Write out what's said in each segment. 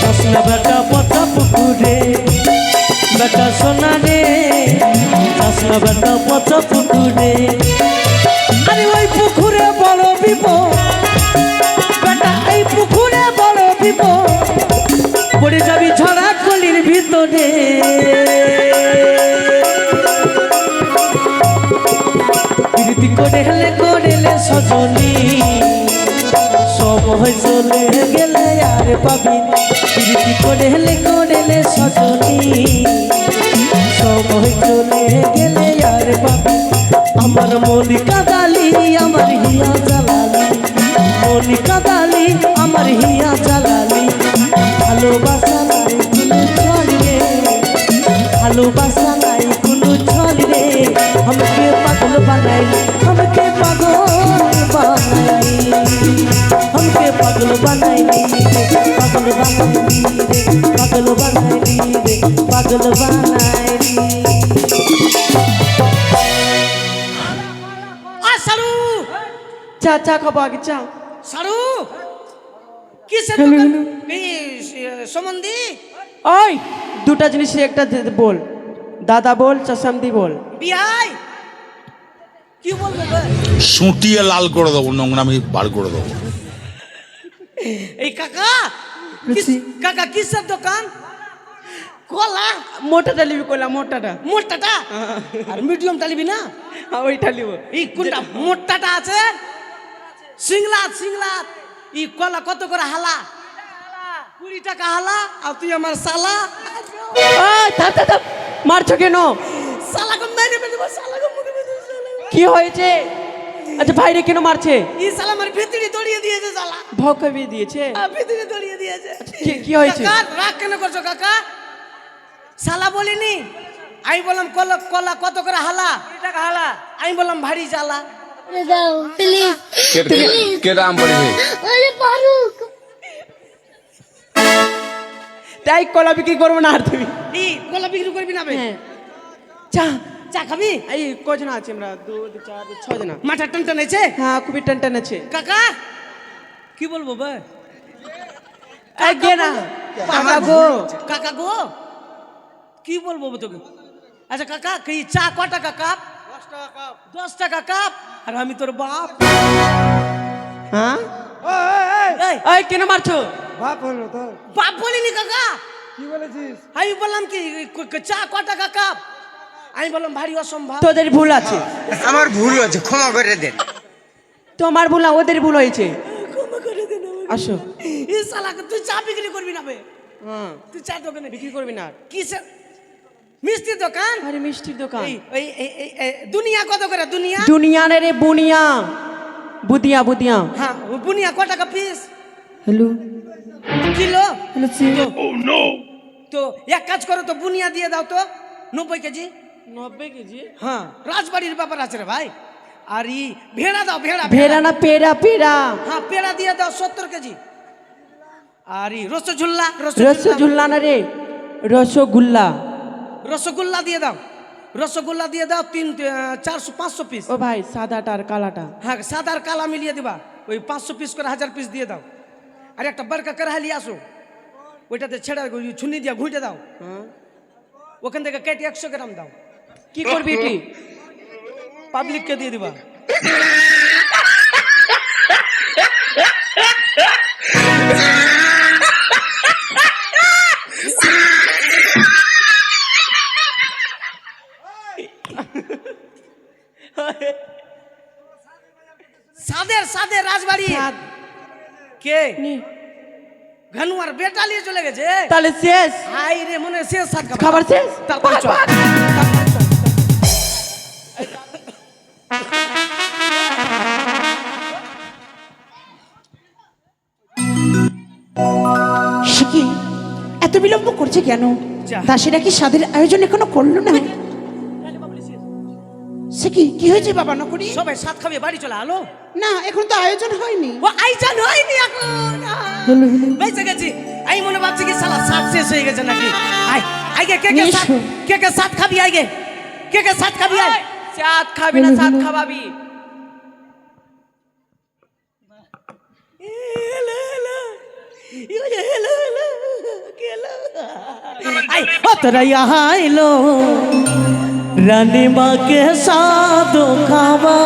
জোসনা বেটা পচা পুকুরে, বেটা সোনা রে জোসনা বেটা পচা পুকুরে। আরে ওই পুকুরে বড় বিপদ, বেটা এই পুকুরে বড় বিপদ। পড়ে যাবি ছড়া কলির ভিতরে। প্রীতি সজনী। সময় চলে গেলে আর পাবি প্রীতি করে হেলে করেলে সজনী। সময় চলে গেলে আর পাবি আমার মনি কাদালি আমার হিয়া জ্বালালি। মনি কাদালি আমার হিয়া জ্বালালি। ভালোবাসা নাই কোনো ছড় রে ভালোবাসা বানাইলি সারু! চা চা খাব আগে চা সারু! কিসের দোকান? সম্বন্ধে ওই দুটা জিনিস একটা বল। দাদা বল চাষামদি বল। বিহাই! কি বলবে শুটিয়ে লাল করে দেবো নোংরা আমি বার করে দেবো। এই কাকা কাকা কিসের দোকান কলা মোটাটা লিবি কইলা মোটাটা মোটাটা আর মিডিয়ামটা নিবি না ওইটা লিব এই কোনটা মোটাটা আছে সিংলাত সিংলাত ই কলা কত করে হালা কুড়ি টাকা হালা আর তুই আমার সালা? মারছো কেন? সালাকে মেরে দেবো সালাকে। কি হয়েছে? আচ্ছা ভাইরে কেন মারছে? ই সালা আমার ভিতরে দড়িয়ে দিয়েছে সালা খাইয়ে দিয়েছে? আ, ভিতরে দড়িয়ে দিয়েছে। কি- কি হয়েছে? কাকা রাগ কেন করছ কাকা? সালা বলিনি? আমি বললাম কলা কলা কত করে হালা? কুড়ি টাকা হালা আমি বললাম ভারী জ্বালা। দাও প্লিজ পড়েছে আরে ফারুক। তাই কলা বিক্রি করব না আর তুমি। ই কলা বিক্রি করবি না বে। হ্যাঁ। চা চা খাবি? এই কজন আছে আমরা? দু চার ছয় জন মাথা টান টান আছে হ্যাঁ খুবই টান টান আছে কাকা! কি বলব বে এই গে না কাকা গো। কাকা গো! কি বলব তোকে? আচ্ছা কাকা কি চা ক টাকা কাপ দশ টাকা কাপ। আর আমি তোর বাপ। হ্যাঁ? এই, কেন মারছো? বাপ হলো বাপ বলিনি কাকা। কি বলেছিস? আমি বললাম ক- চা ক টাকা কাপ আমি বললাম ভারী অসম্ভব। তোদের ভুল আছে। আমার ভুল হয়েছে ক্ষমা করে দেন। তোমার ভুল না ওদের ভুল হয়েছে। ক্ষমা করে দেন আসো। এই শালাকে তুই চা বিক্রি করবি না বে? হ্যাঁ তুই চা দোকানে বিক্রি বিক্রি করবি না। কিসের? মিষ্টির দোকান? আরে মিষ্টির দোকান। এই দুনিয়া কত করে দুনিয়া? দুনিয়া রে বুনিয়া। বুদিয়া বুদিয়া। হ্যাঁ বুনিয়া ক টাকা পিস হ্যালো। কিলো? হ্যালো তো এক কাজ করো তো বুনিয়া দিয়ে দাও তো নব্বই কেজি। নব্বই কেজি। হ্যাঁ। রাজবাড়ির ব্যাপার আছে রে ভাই। আর ই ভেড়া দাও ভেড়া ভেড়া। না পেড়া পেড়া। হ্যাঁ পেড়া দিয়ে দাও সত্তর কেজি। আর ই রসগোল্লা রসগোল্লা। না রে রসগোল্লা। রসগোল্লা দিয়ে দাও। রসগোল্লা দিয়ে দাও তিন চারশো পাঁচশো পিস ও ভাই সাদাটা আর কালাটা। হ্যাঁ সাদা আর কালা মিলিয়ে দিবা। ওই পাঁচশো পিস করে হাজার পিস দিয়ে দাও। আর একটা বড়কা কারহালি আসো। ওইটাতে ছেড়ে ওই ছুনি দিয়ে ঘুঁটে দাও। হ্যাঁ। ওখান থেকে কেটে একশো গ্রাম দাও। কি করবি এটি পাবলিককে দিয়ে দিবা সাদের সাদের রাজবাড়ি সাদ। কে নি। ঘনুয়ার বেটা নিয়ে চলে গেছে তাহলে শেষ হাই রে মনে হয় শেষ সাত খাবার শেষ তারপরে এত বিলম্ব করছে কেন। দাসীরা কি স্বাদের আয়োজন এখনও করল না? সে কি কি হয়েছে বাবা নকরি? সবাই সাত খাবে বাড়ি চলে আলো। না এখন তো আয়োজন হয়নি। ও আইজান হয়নি এখন। বেঁচে গেছি। আমি মনে ভাবছি কি সালা সাত শেষ হয়ে গেছে নাকি? আই আইগে কে কে সাত কে কে সাত খাবি আইগে কে কে সাত খাবি আই সাত খাবি না সাত খাবাবি। হেলো হেলো হেলো হেলো তোরা আইলো। রানী মাকে সাধু খাবা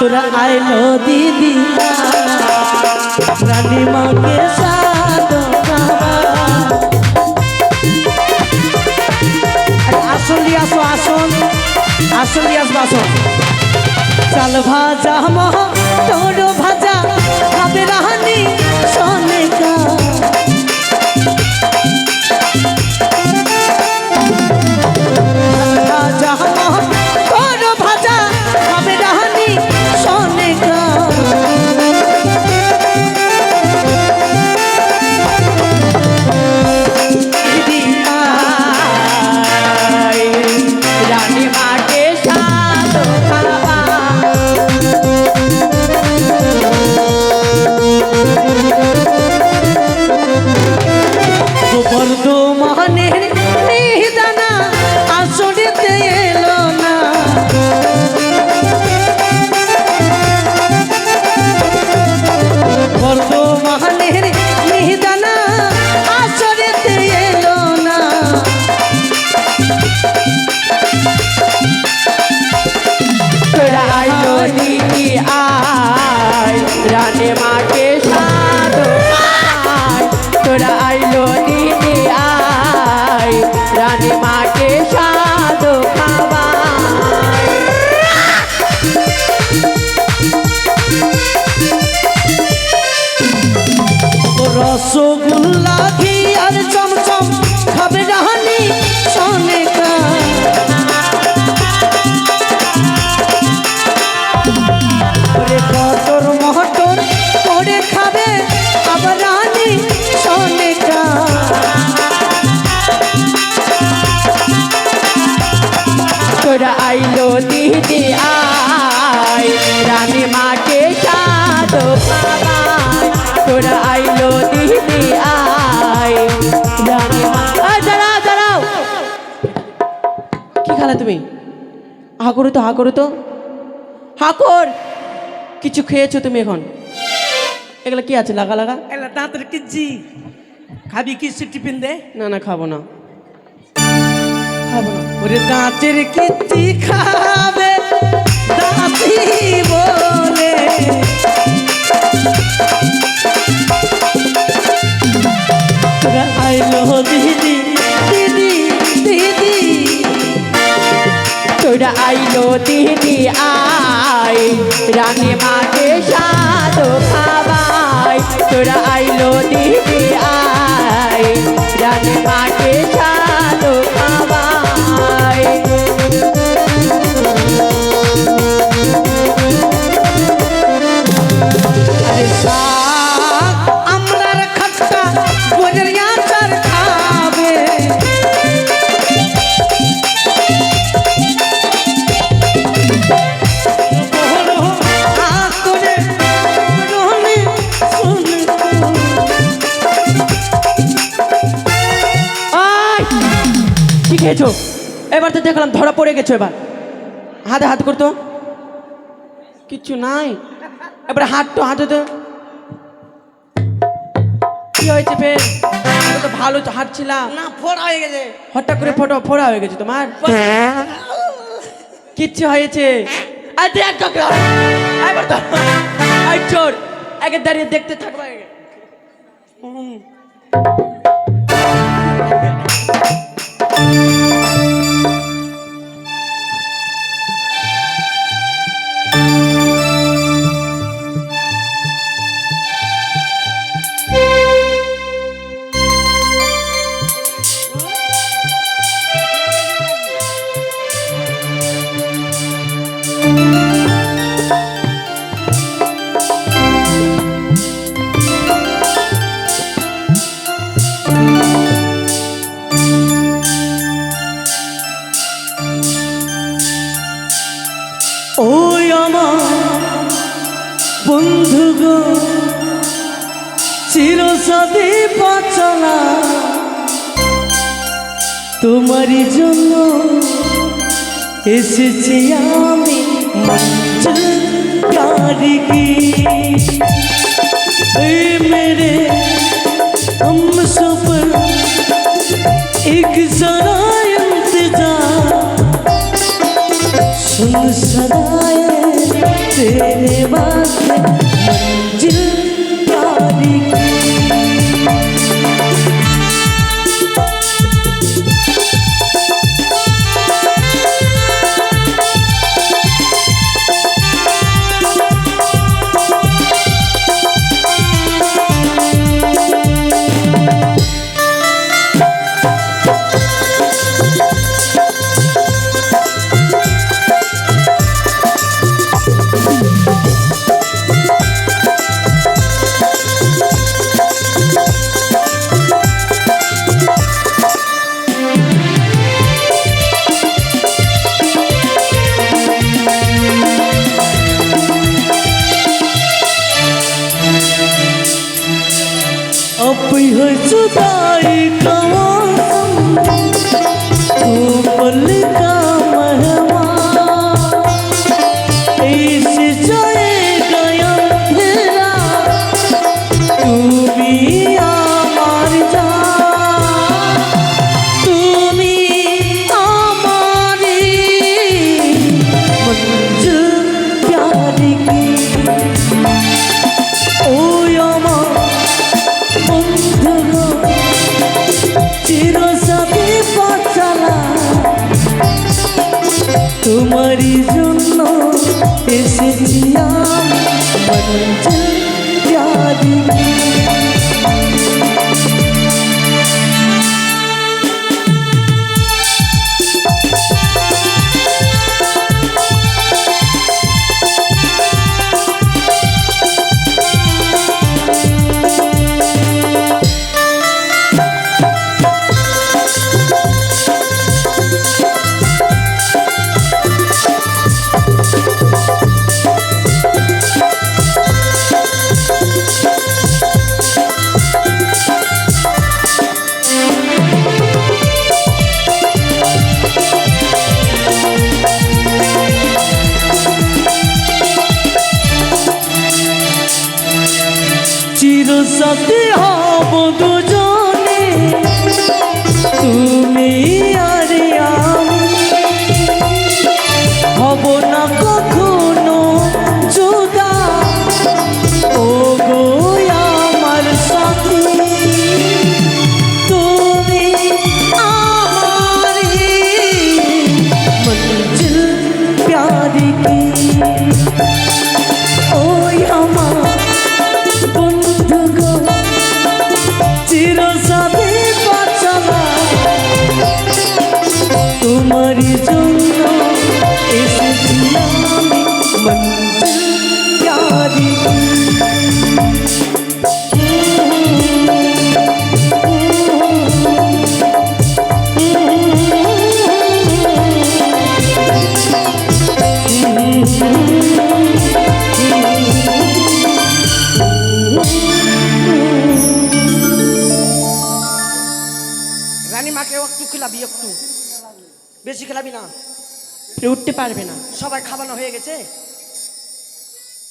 তোরা আইলো দিদি রানী মাকে সাধু খাবা দিয়ে আসো আসন দিয়ে আসব আসো চাল ভাজা মহ, তোর হা করো তো হা করো তো হা কর কিছু খেয়েছো তুমি এখন? এগুলো কি আছে লাগা লাগা? এলা দাঁতের কিজি খাবি কি টিফিন দে? না না খাব না। খাব না। ওরে দাঁতের কিচ্ছি খাবে দাঁতি বলে। আইলো দিদি। তোরা আইলো দিদি আই। রানী মাকে সাধু খাবাই তোরা আইলো দিদি খেয়েছো? এবার তো দেখলাম ধরা পড়ে গেছো এবার। হাতে হাত করতো? কিচ্ছু নাই। এবার হাত তো হাতে তো কি হয়েছে ফের? তো ভালো তো হাঁটছিলাম। না ফোড়া হয়ে গেছে। হঠাৎ করে ফটো ফোড়া হয়ে গেছে তোমার? কিচ্ছু হয়েছে। এবার তো চোর আগে দাঁড়িয়ে দেখতে থাকব জন্য এসেছি আমি মঞ্চল কারিগি এই মেরে हम सब एक जरा इंतजार सुन सदाए तेरे वास्ते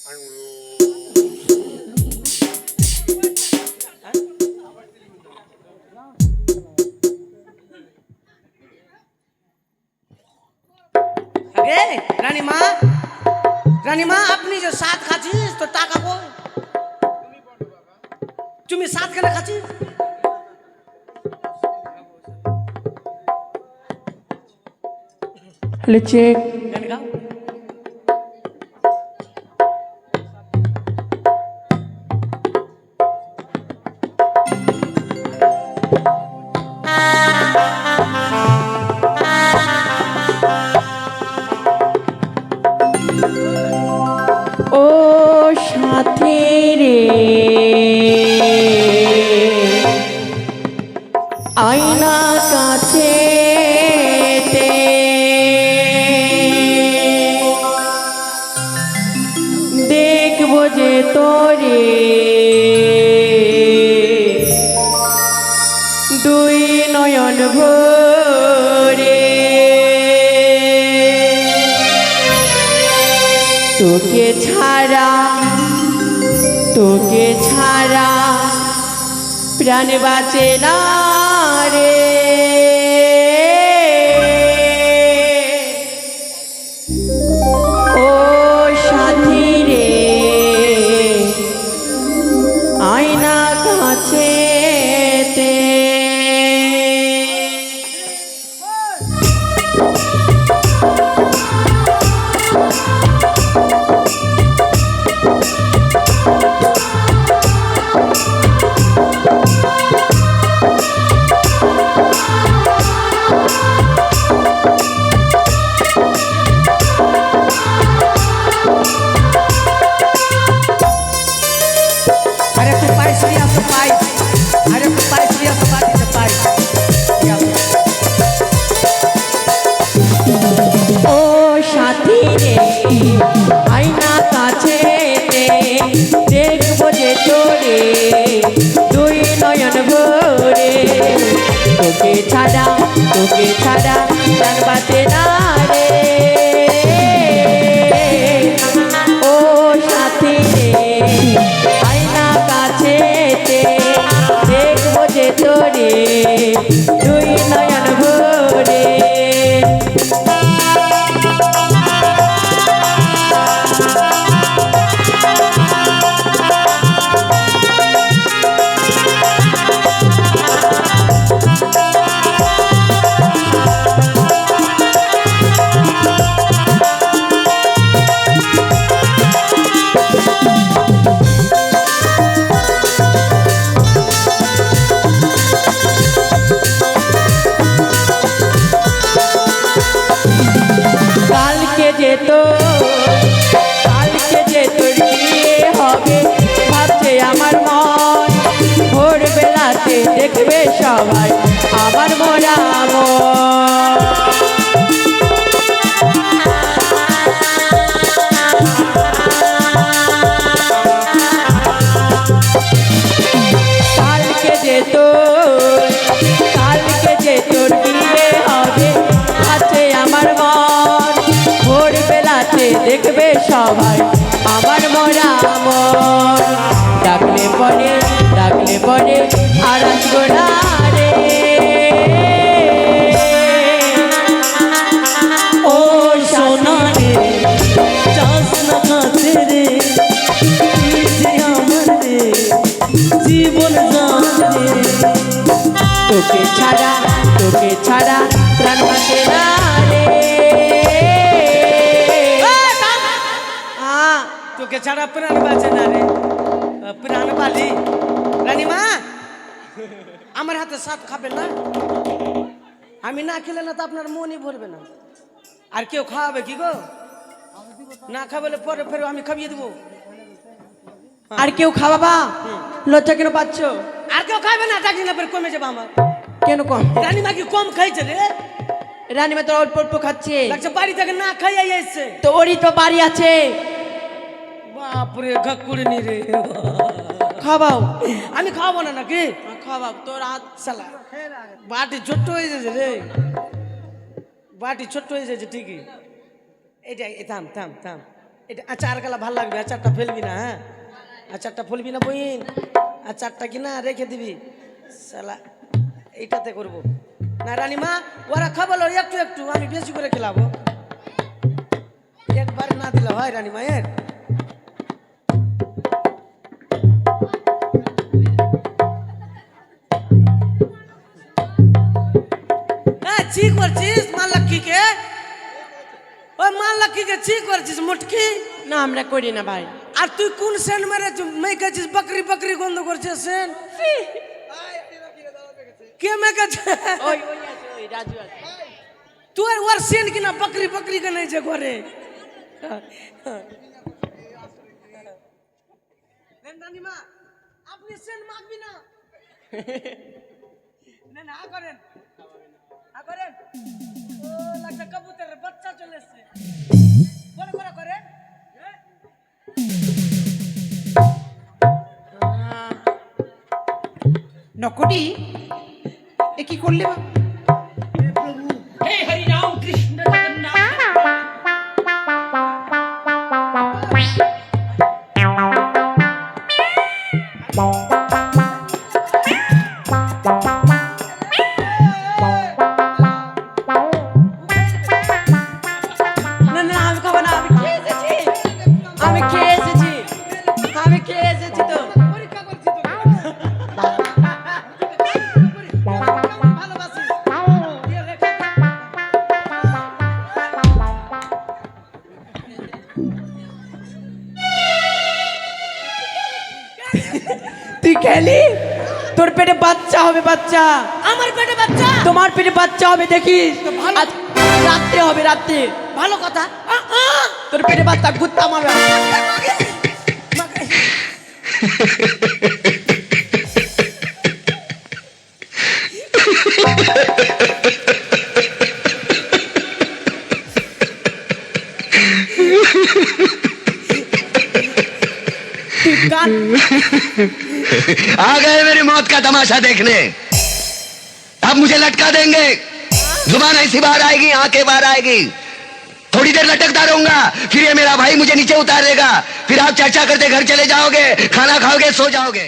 আরে রানীমা রানীমা আপনি যে সাত খাচ্ছিস তো টাকা কই তুমি সাত কেন খাচ্ছিস হলে চেক ও সাথে রে। আয়না কাছে তোকে ছাড়া তোকে ছাড়া প্রাণ বাঁচে না। তোকে ছাড়া প্রাণ বাঁচে না দেখবে সবাই। আমার মরা মন ডাকলে পরে ডাকলে পরে আর আসব রে। ও সোনা রে তোকে ছাড়া তোকে ছাড়া প্রাণ না। তোকে ছাড়া প্রাণ বাঁচে না রে। প্রাণ বালি রানীমা আমার হাতে সাত খাবেন না? আমি না খেলে না তো আপনার মনই ভরবে না। আর কেউ খাওয়াবে কি গো? না খাওয়ালে পরে ফের আমি খাইয়ে দেবো। আর কেউ খাওয়াবা? লজ্জা কেন পাচ্ছ? আর কেউ খাবে না ডাকি না কমে যাবে আমার। কেন কম? রানীমা কি কম খাইছে রে? রানীমা তো অল্প অল্প খাচ্ছে। বাড়ি থেকে না খাইয়ে এসছে। তো ওরই তো বাড়ি আছে। বাপরে ঘাকুড়ি নি রে। খাওয়াও। আমি খাওয়াবো না নাকি? খাওয়াও। তোর হাত সালা বাটি ছোট্ট হয়ে যাচ্ছে রে। বাটি ছোট্ট হয়ে যাচ্ছে ঠিকই। এটা থাম থাম থাম। এটা আচার গালা ভালো লাগবে আচারটা ফেলবি না হ্যাঁ? আচারটা ফেলবি না বইন। আচারটা কি না রেখে দিবি। সালা এইটাতে করব। না রানীমা ওরা খাবলো একটু একটু আমি বেশি করে খেলাবো। একবার না দিলে হয় রানীমা এর। ওই মা লক্ষ্মীকে চি করছিস মুটকি না আমরা করি না ভাই আর তুই কোন সেন মেরে মেখেছিস বকরি বকরি গন্ধ করছিস সেন কে মেখেছে ওই ওই আছে ওই রাজু আছে তোর ওর সেন কিনা বকরি বকরি কে নাই যে ঘরে রানীমা আপনি সেন মাখবি না না না করেন আ করেন লাগছে কবুতরের বাচ্চা চলে এসছে করে করে করে হ্যাঁ? নকটি এ কি করলে বা? এলি হবে বাচ্চা। আমার পেটে বাচ্চা? তোমার পেটে বাচ্চা হবে দেখিস আজ রাত্রে হবে রাত্রে। ভালো কথা। আ, আ। তোর পেটে বাচ্চা গুত্তা মারবে তুই কান आ गए मेरी मौत का तमाशा देखने अब मुझे लटका देंगे जुबान ऐसी बाहर आएगी आंखें बाहर आएगी थोड़ी देर लटकता रहूंगा फिर ये मेरा भाई मुझे नीचे उतारेगा फिर आप चर्चा करते घर चले जाओगे खाना खाओगे सो जाओगे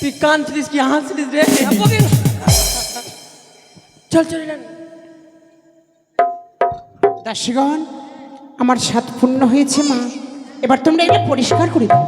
তুই কাঁদছিলিস কি হাসছিলিস রে চল চল এলাম। দাসীগণ আমার সাত পূর্ণ হয়েছে মা এবার তোমরা এটা পরিষ্কার করে দাও